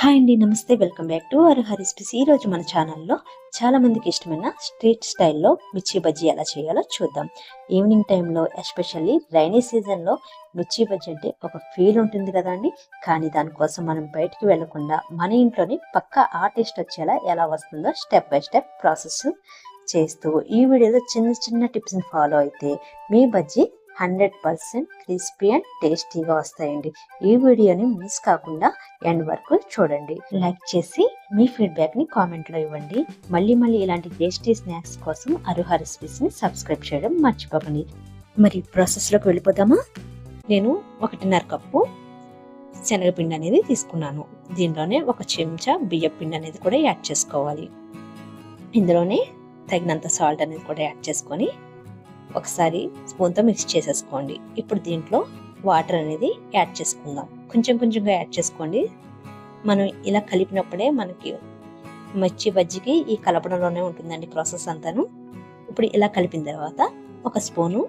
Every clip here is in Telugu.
హాయ్ అండి నమస్తే. వెల్కమ్ బ్యాక్ టు అవర్ హరిస్పిస్ ఈ రోజు మన ఛానల్లో చాలామందికి ఇష్టమైన స్ట్రీట్ స్టైల్లో మిర్చి బజ్జీ ఎలా చేయాలో చూద్దాం. ఈవినింగ్ టైంలో ఎస్పెషల్లీ రైనీ సీజన్లో మిర్చి బజ్జీ అంటే ఒక ఫీల్ ఉంటుంది కదండి కానీ దానికోసం మనం బయటికి వెళ్ళకుండా మన ఇంట్లోనే పక్కా ఆ టేస్ట్ వచ్చేలా ఎలా వస్తుందో స్టెప్ బై స్టెప్ ప్రాసెస్ చేస్తూ ఈ వీడియోలో చిన్న చిన్న టిప్స్ని ఫాలో అయితే మీ bajji hundred percent crispy and టేస్టీగా వస్తాయండి. ఈ వీడియోని మిస్ కాకుండా ఎండ్ వరకు చూడండి. లైక్ చేసి మీ ఫీడ్బ్యాక్ని కామెంట్లో ఇవ్వండి. మళ్ళీ మళ్ళీ ఇలాంటి టేస్టీ స్నాక్స్ కోసం అరుహ రెసిపీస్ని సబ్స్క్రైబ్ చేయడం మర్చిపోకండి. మరి ప్రాసెస్లోకి వెళ్ళిపోదామా? నేను ఒకటిన్నర కప్పు శనగపిండి అనేది తీసుకున్నాను. దీనిలోనే ఒక చెంచా బియ్య పిండి అనేది కూడా యాడ్ చేసుకోవాలి. ఇందులోనే తగినంత సాల్ట్ అనేది కూడా యాడ్ చేసుకొని ఒకసారి స్పూన్తో మిక్స్ చేసేసుకోండి. ఇప్పుడు దీంట్లో వాటర్ అనేది యాడ్ చేసుకుందాం. కొంచెం కొంచెంగా యాడ్ చేసుకోండి. మనం ఇలా కలిపినప్పుడే మనకి మిర్చి బజ్జికి ఈ కలపడంలోనే ఉంటుందండి ప్రాసెస్ అంతాను. ఇప్పుడు ఇలా కలిపిన తర్వాత ఒక స్పూను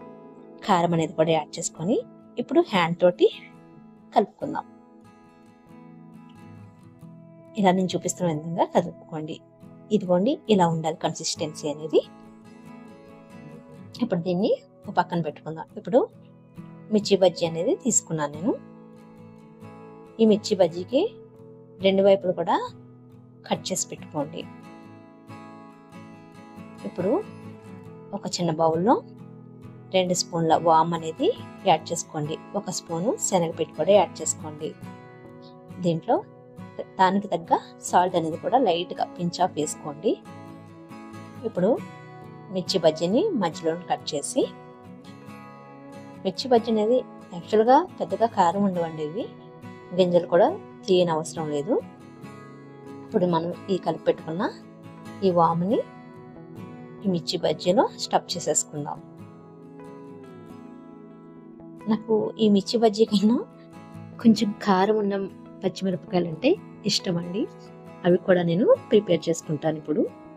కారం అనేది కూడా యాడ్ చేసుకొని ఇప్పుడు హ్యాండ్ తోటి కలుపుకుందాం. ఇలా నేను చూపిస్తున్న విధంగా కలుపుకోండి. ఇదిగోండి ఇలా ఉండాలి కన్సిస్టెన్సీ అనేది. ఇప్పుడు దీన్ని ఒక పక్కన పెట్టుకుందాం. ఇప్పుడు మిర్చి బజ్జీ అనేది తీసుకున్నాను నేను. ఈ మిర్చి బజ్జీకి రెండు వైపులు కూడా కట్ చేసి పెట్టుకోండి. ఇప్పుడు ఒక చిన్న బౌల్లో రెండు స్పూన్ల వామ్ అనేది యాడ్ చేసుకోండి. ఒక స్పూను శనగపిండి కూడా యాడ్ చేసుకోండి. దీంట్లో దానికి తగ్గ సాల్ట్ అనేది కూడా లైట్గా పించ్ ఆఫ్ వేసుకోండి. ఇప్పుడు మిర్చి బజ్జీని మధ్యలో కట్ చేసి మిర్చి బజ్జీ అనేది యాక్చువల్గా పెద్దగా కారం ఉండవండి ఇవి. గింజలు కూడా తీయని అవసరం లేదు. ఇప్పుడు మనం ఈ కలిపి పెట్టుకున్న ఈ వాముని ఈ మిర్చి బజ్జీలో స్టఫ్ చేసేసుకుందాం. నాకు ఈ మిర్చి బజ్జీ కన్నా కొంచెం కారం ఉన్న పచ్చిమిరపకాయలు అంటే ఇష్టం అండి అవి కూడా నేను ప్రిపేర్ చేసుకుంటాను ఇప్పుడు.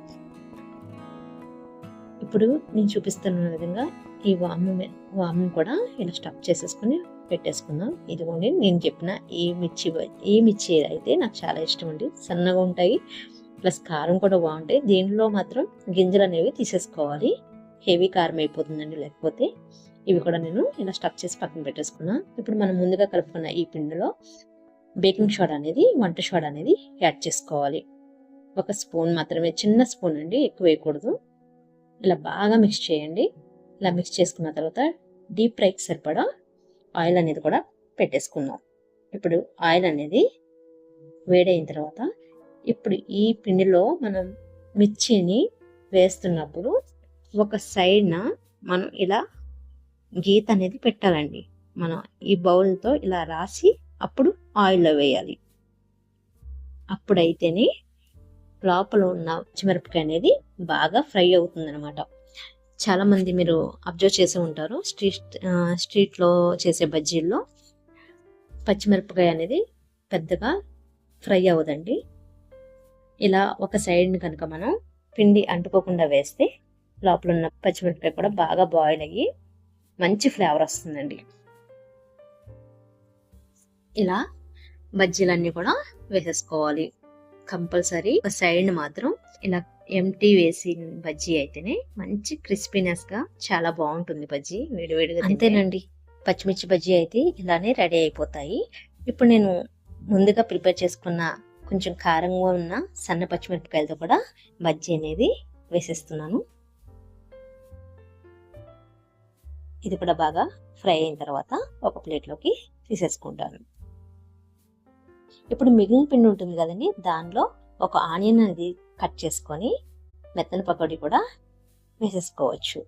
ఇప్పుడు నేను చూపిస్తున్న విధంగా ఈ వాము వాము కూడా ఇలా స్టఫ్ చేసేసుకుని పెట్టేసుకుందాం. ఇదిగోండి నేను చెప్పిన ఈ మిర్చి ఈ మిర్చి అయితే నాకు చాలా ఇష్టం అండి. సన్నగా ఉంటాయి ప్లస్ కారం కూడా బాగుంటాయి. దీనిలో మాత్రం గింజలు అనేవి తీసేసుకోవాలి. హెవీ కారం అయిపోతుందండి లేకపోతే ఇవి కూడా నేను ఇలా స్టఫ్ చేసి పక్కన పెట్టేసుకున్నా. ఇప్పుడు మనం ముందుగా కలుపుకున్న ఈ పిండిలో బేకింగ్ సోడా అనేది వంట సోడా అనేది యాడ్ చేసుకోవాలి. ఒక స్పూన్ మాత్రమే చిన్న స్పూన్ అండి ఎక్కువ వేయకూడదు. ఇలా బాగా మిక్స్ చేయండి. ఇలా మిక్స్ చేసుకున్న తర్వాత డీప్ ఫ్రైకి సరిపడా ఆయిల్ అనేది కూడా పెట్టేసుకుందాం. ఇప్పుడు ఆయిల్ అనేది వేడైన తర్వాత ఇప్పుడు ఈ పిండిలో మనం మిర్చిని వేస్తున్నప్పుడు ఒక సైడ్న మనం ఇలా గీత అనేది పెట్టాలండి. మనం ఈ బౌల్తో ఇలా రాసి అప్పుడు ఆయిల్లో వేయాలి. అప్పుడైతేనే లోపల ఉన్న పచ్చిమిరపకాయ అనేది బాగా ఫ్రై అవుతుంది అనమాట మీరు అబ్జర్వ్ చేసి ఉంటారు స్ట్రీట్ స్ట్రీట్లో చేసే బజ్జీల్లో పచ్చిమిరపకాయ అనేది పెద్దగా ఫ్రై అవ్వదండి. ఇలా ఒక సైడ్ని కనుక మనం పిండి అంటుకోకుండా వేస్తే లోపల ఉన్న పచ్చిమిరపకాయ కూడా బాగా బాయిల్ అయ్యి మంచి ఫ్లేవర్ వస్తుందండి. ఇలా బజ్జీలన్నీ కూడా వేసేసుకోవాలి. కంపల్సరీ ఒక సైడ్ మాత్రం ఇలా ఎంటీ వేసి బజ్జీ అయితేనే మంచి క్రిస్పీనెస్గా చాలా బాగుంటుంది బజ్జీ వేడివేడిగా అంతేనండి. పచ్చిమిర్చి బజ్జీ అయితే ఇలానే రెడీ అయిపోతాయి. ఇప్పుడు నేను ముందుగా ప్రిపేర్ చేసుకున్న కొంచెం కారంగా ఉన్న సన్న పచ్చిమిరపకాయలతో కూడా బజ్జీ అనేది వేసేస్తున్నాను. ఇది కూడా బాగా ఫ్రై అయిన తర్వాత ఒక ప్లేట్లోకి తీసేసుకుంటాను. ఇప్పుడు మిగిలిన పిండి ఉంటుంది కదండి దానిలో ఒక ఆనియన్ అనేది కట్ చేసుకొని మెత్తన పకోడీ కూడా వేసేసుకోవచ్చు.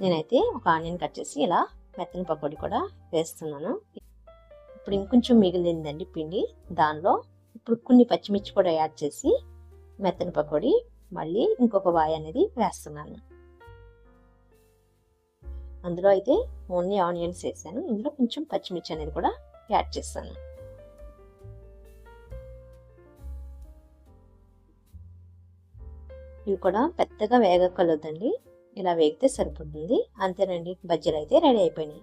నేనైతే ఒక ఆనియన్ కట్ చేసి ఇలా మెత్తన పకోడీ కూడా వేస్తున్నాను. ఇప్పుడు ఇంకొంచెం మిగిలిందండి పిండి దానిలో ఇప్పుడు కొన్ని పచ్చిమిర్చి కూడా యాడ్ చేసి మెత్తన పకోడీ మళ్ళీ ఇంకొక వాయి అనేది వేస్తున్నాను. అందులో అయితే ఓన్లీ ఆనియన్స్ వేసాను. ఇందులో కొంచెం పచ్చిమిర్చి అనేది కూడా యాడ్ చేస్తాను. ఇవి కూడా పెద్దగా వేగకలొద్దండి ఇలా వేగితే సరిపోతుంది. అంతేనండి బజ్జీలు అయితే రెడీ అయిపోయినాయి.